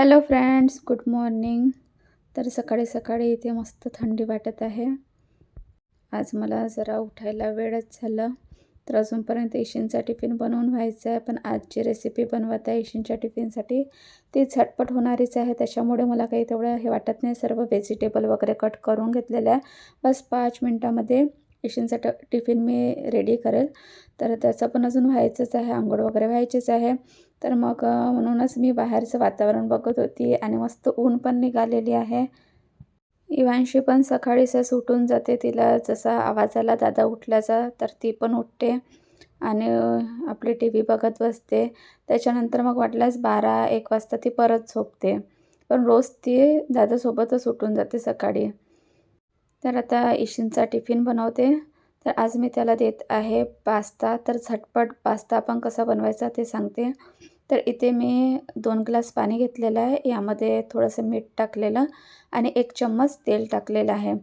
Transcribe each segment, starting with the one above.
Hello friends good morning तर सकाळी सकाळी इथे मस्त थंडी वाटत आहे. आज मला जरा उठायला वेळच झाला. तर अजूनपर्यंत इशींचा टिफिन बनवून व्हायचा आहे पण आजची रेसिपी बनवत आहे इशींच्या टिफिनसाठी ती झटपट होणारीच आहे. त्याच्यामुळे मला काही तेवढं हे वाटत नाही. सर्व व्हेजिटेबल वगैरे कट करून घेतलेलं आहे. बस पाच मिनटामध्ये इशींचा टिफिन मी रेडी करेल. तर त्याचं पण अजून व्हायचंच आहे आंघोळ वगैरे व्हायचीच आहे. तर मग म्हणूनच मी बाहेरचं वातावरण बघत होती आणि मस्त ऊन पण निघालेली आहे. इवांशी पण सकाळी सस उठून जाते तिला जसा आवाज आला दादा उठल्याचा तर ती पण उठते. आणि आपली टी व्ही बघत बसते. त्याच्यानंतर मग वाटल्यास बारा एक वाजता ती परत झोपते. पण रोज ती दादासोबतच उठून जाते सकाळी. तर आता इशिनचा टिफिन बनवते. तर आज मी त्याला देत आहे पास्ता. तर झटपट पास्ता आपण कसा बनवायचा ते सांगते. तर इथे मी दोन ग्लास पाणी घेतलेलं आहे. यामध्ये थोडंसं मीठ टाकलेलं आणि एक चम्मच तेल टाकलेलं आहे.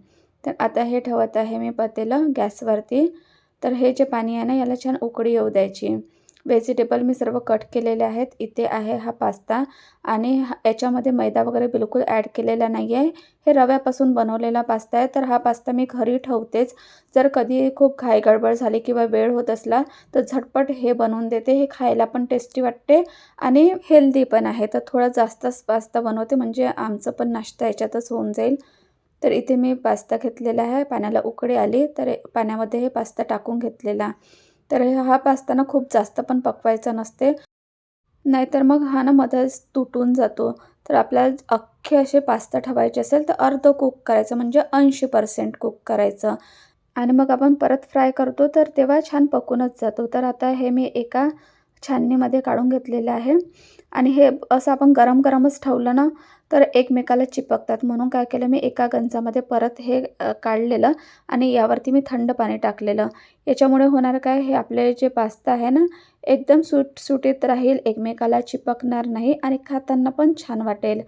तर आता हे ठेवत आहे मी पतेलं गॅसवरती. तर हे जे पाणी आहे ना याला छान उकळी येऊ द्यायची. व्हेजिटेबल मी सर्व कट केलेले आहेत. इथे आहे हा पास्ता आणि याच्यामध्ये मैदा वगैरे बिलकुल ॲड केलेला नाही आहे हे रव्यापासून बनवलेला पास्ता आहे. तर हा पास्ता मी घरी ठेवतेच. जर कधी खूप घाई गडबड झाली किंवा वेळ होत असला तर झटपट हे बनवून देते. हे खायला पण टेस्टी वाटते आणि हेल्दी पण आहे. तर थोडा जास्तच पास्ता बनवते म्हणजे आमचं पण नाश्ता याच्यातच होऊन जाईल. तर इथे मी पास्ता घेतलेला आहे. पाण्याला उकळी आली तर पाण्यामध्ये हे पास्ता टाकून घेतलेला. तर हा पास्ता ना खूप जास्त पण पकवायचा नसते. नाहीतर मग हा ना मध्येच तुटून जातो. तर आपल्याला अख्खे असे पास्ता ठेवायचे असेल तर अर्ध कुक करायचं म्हणजे ऐंशी पर्सेंट कुक करायचं. आणि मग आपण परत फ्राय करतो तर तेव्हा छान पकूनच जातो. तर आता हे मी एका छाननीमध्ये काढून घेतलेलं आहे. आणि हे असं आपण गरम गरमच ठेवलं ना तर एकमेकाला चिपकतात. म्हणून काय केलं मी एका गंजामध्ये परत हे काढलेलं आणि यावरती मी थंड पाणी टाकलेलं. याच्यामुळे होणार काय हे आपले जे पास्ता आहे ना एकदम सुट सुटीत राहील. एकमेकाला चिपकणार नाही आणि खाताना पण छान वाटेल.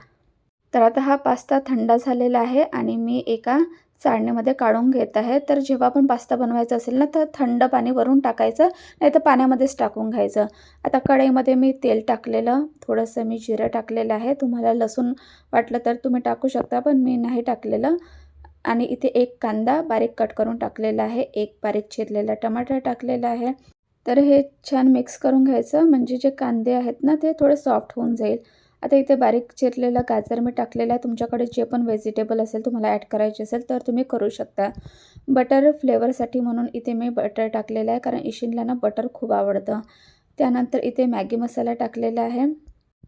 तर आता हा पास्ता थंड झालेला आहे आणि मी एका चाळणीमध्ये काढून घेत आहे. तर जेव्हा पण पास्ता बनवायचा असेल ना तर थंड पाणी वरून टाकायचं नाही तर पाण्यामध्येच टाकून घ्यायचं. आता कढईमध्ये मी तेल टाकलेलं थोडंसं मी जिरं टाकलेलं आहे. तुम्हाला लसूण वाटलं तर तुम्ही टाकू शकता पण मी नाही टाकलेलं. आणि इथे एक कांदा बारीक कट करून टाकलेला आहे. एक बारीक चिरलेला टमाटर टाकलेला आहे. तर हे छान मिक्स करून घ्यायचं. म्हणजे जे कांदे आहेत ना ते थोडे सॉफ्ट होऊन जाईल. आता इथे बारीक चिरलेलं गाजर मी टाकलेलं आहे. तुमच्याकडे जे पण व्हेजिटेबल असेल तुम्हाला ॲड करायचे असेल तर तुम्ही करू शकता. बटर फ्लेवरसाठी म्हणून इथे मी बटर टाकलेलं आहे कारण इशिनला ना बटर खूप आवडतं. त्यानंतर इथे मॅगी मसाला टाकलेला आहे.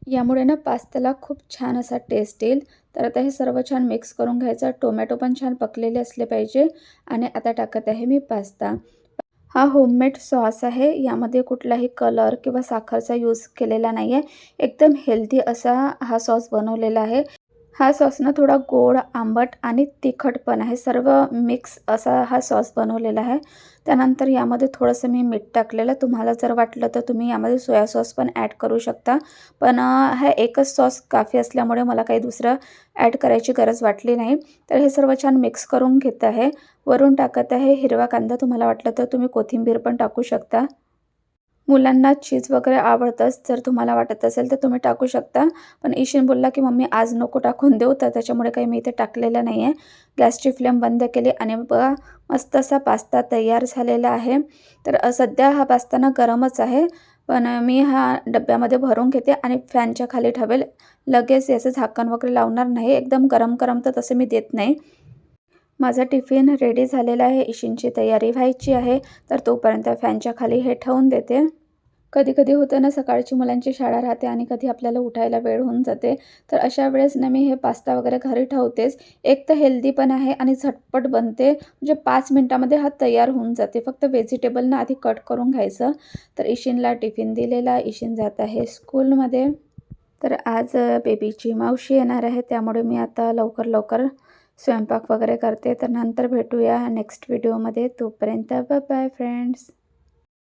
यामुळे ना पास्त्याला खूप छान असा टेस्ट येईल. तर आता हे सर्व छान मिक्स करून घ्यायचं. टोमॅटो पण छान पकलेले असले पाहिजे. आणि आता टाकत आहे मी पास्ता. हा होममेड सॉस आहे. यामध्ये कुठलाही कलर किंवा साखरचा यूज केलेला नाही आहे एकदम हेल्दी असा हा सॉस बनवलेला आहे. हा सॉस ना थोडा गोड आंबट आणि तिखट पण आहे. सर्व मिक्स असा हा सॉस बनवलेला आहे. त्यानंतर यामध्ये थोडंसं मी मीठ टाकलेलं. तुम्हाला जर वाटलं तर तुम्ही यामध्ये सोया सॉस पण ॲड करू शकता. पण हा एकच सॉस काफी असल्यामुळे मला काही दुसरं ॲड करायची गरज वाटली नाही. तर हे सर्व छान मिक्स करून घेत आहे. वरून टाकत आहे हिरवा कांदा. तुम्हाला वाटलं तर तुम्ही कोथिंबीर पण टाकू शकता. मुलांना चीज वगैरे आवडतंच जर तुम्हाला वाटत असेल तर तुम्ही टाकू शकता. पण ईशन बोलला की मम्मी आज नको टाकून देऊ तर त्याच्यामुळे काही मी इथे टाकलेलं नाही आहे गॅसची फ्लेम बंद केली आणि बघा मस्त असा पास्ता तयार झालेला आहे. तर सध्या हा पास्ता ना गरमच आहे पण मी हा डब्यामध्ये भरून घेते आणि फॅनच्या खाली ठेवेल. लगेच याचं झाकण वगैरे लावणार नाही एकदम गरम गरम तर तसं मी देत नाही. माझा टिफिन रेडी झालेला आहे. इशींची तयारी व्हायची आहे. तर तोपर्यंत फॅनच्या खाली हे ठेवून देते. कधी कधी होतं ना सकाळची मुलांची शाळा राहते आणि कधी आपल्याला उठायला वेळ होऊन जाते. तर अशा वेळेस ना मी हे पास्ता वगैरे घरी ठेवतेच. एक तर हेल्दी पण आहे आणि झटपट बनते. म्हणजे पाच मिनटामध्ये हा तयार होऊन जाते. फक्त व्हेजिटेबलनं आधी कट करून घ्यायचं. तर इशिनला टिफिन दिलेला. इशिन जात आहे स्कूलमध्ये तर आज बेबीची मावशी येणार आहे. त्यामुळे मी आता लवकर लवकर स्वयंपाक वगैरे करते. तर नंतर भेटूया नेक्स्ट व्हिडिओमध्ये तोपर्यंत बाय फ्रेंड्स